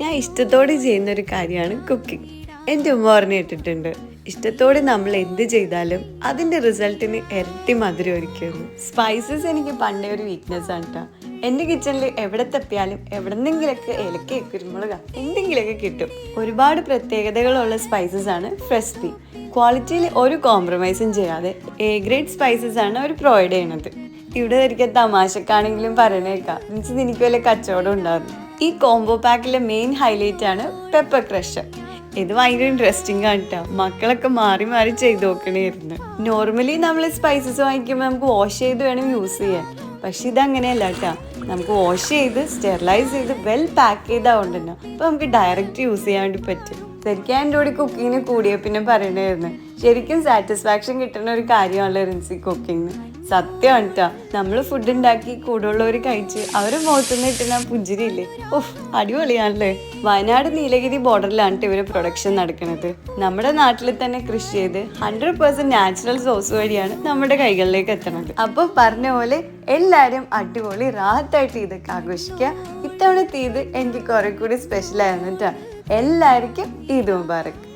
ഞാൻ ഇഷ്ടത്തോടെ ചെയ്യുന്ന ഒരു കാര്യമാണ് കുക്കിംഗ്. എന്റെ ഉമ്മ പറഞ്ഞു കേട്ടിട്ടുണ്ട് ഇഷ്ടത്തോടെ നമ്മൾ എന്ത് ചെയ്താലും അതിന്റെ റിസൾട്ടിന് ഇരട്ടി മധുരം ഒരുക്കുന്നു സ്പൈസസ് എനിക്ക് പണ്ടേ ഒരു വീക്ക്നെസ് ആണ് കേട്ടോ എന്റെ കിച്ചണിൽ എവിടെ തപ്പിയാലും എവിടെന്നെങ്കിലൊക്കെ ഏലക്ക കുരുമുളക് എന്തെങ്കിലുമൊക്കെ കിട്ടും. ഒരുപാട് പ്രത്യേകതകളുള്ള സ്പൈസസ് ആണ് ഫ്രഷ് പീ ക്വാളിറ്റിയിൽ ഒരു കോംപ്രമൈസും ചെയ്യാതെ എ ഗ്രേഡ് സ്പൈസസ് ആണ് അവർ പ്രൊവൈഡ് ചെയ്യണത്. ഇവിടെ ഒരിക്കൽ തമാശക്കാണെങ്കിലും പറയണേക്കാം. മീൻസ് എനിക്ക് വല്ല കച്ചവടം ഉണ്ടാകും ഈ കോംബോ പാക്കിലെ മെയിൻ ഹൈലൈറ്റ് ആണ് പെപ്പർ ക്രഷർ ഇത് ഭയങ്കര ഇൻട്രസ്റ്റിംഗ് ആണ് കേട്ടോ മക്കളൊക്കെ മാറി മാറി ചെയ്ത് നോക്കണേരുന്നു നോർമലി നമ്മൾ സ്പൈസസ് വാങ്ങിക്കുമ്പോൾ നമുക്ക് വാഷ് ചെയ്ത് വേണം യൂസ് ചെയ്യാൻ. പക്ഷെ ഇതങ്ങനെയല്ല കേട്ടോ നമുക്ക് വാഷ് ചെയ്ത് സ്റ്റെറിലൈസ് ചെയ്ത് വെൽ പാക്ക് ചെയ്താൽ ഉണ്ടല്ലോ അപ്പോൾ നമുക്ക് ഡയറക്റ്റ് യൂസ് ചെയ്യാൻ വേണ്ടി പറ്റും. ശരിക്കും എന്റെ കൂടി കുക്കിങ്ങിന് കൂടിയ പിന്നെ പറയണായിരുന്നു ശരിക്കും സാറ്റിസ്ഫാക്ഷൻ കിട്ടുന്ന ഒരു കാര്യമാണല്ലോ റിൻസി കുക്കിങ്ങിന് സത്യമാണ് കേട്ടോ നമ്മൾ ഫുഡ് ഉണ്ടാക്കി കൂടുള്ളവർ കഴിച്ച് അവരെ മുഖത്തുനിന്ന് കിട്ടുന്ന പുഞ്ചിരിയില്ലേ? ഓഹ് അടിപൊളിയാണല്ലേ? വയനാട് നീലഗിരി ബോർഡറിലാണ് ഇവർ പ്രൊഡക്ഷൻ നടക്കുന്നത് നമ്മുടെ നാട്ടിൽ തന്നെ കൃഷി ചെയ്ത് ഹൺഡ്രഡ് പേഴ്സെന്റ് നാച്ചുറൽ സോഴ്സ് വഴിയാണ് നമ്മുടെ കൈകളിലേക്ക് എത്തുന്നത് അപ്പോൾ പറഞ്ഞ പോലെ എല്ലാവരും അടിപൊളി റാഹത്തായിട്ട് ഇതൊക്കെ ആഘോഷിക്കുക ഇത്തവണത്തെ ഇത് എനിക്ക് കുറെ കൂടി സ്പെഷ്യൽ ആയിരുന്നു കേട്ടോ എല്ലാവർക്കും ഈദ് മുബാറക്ക്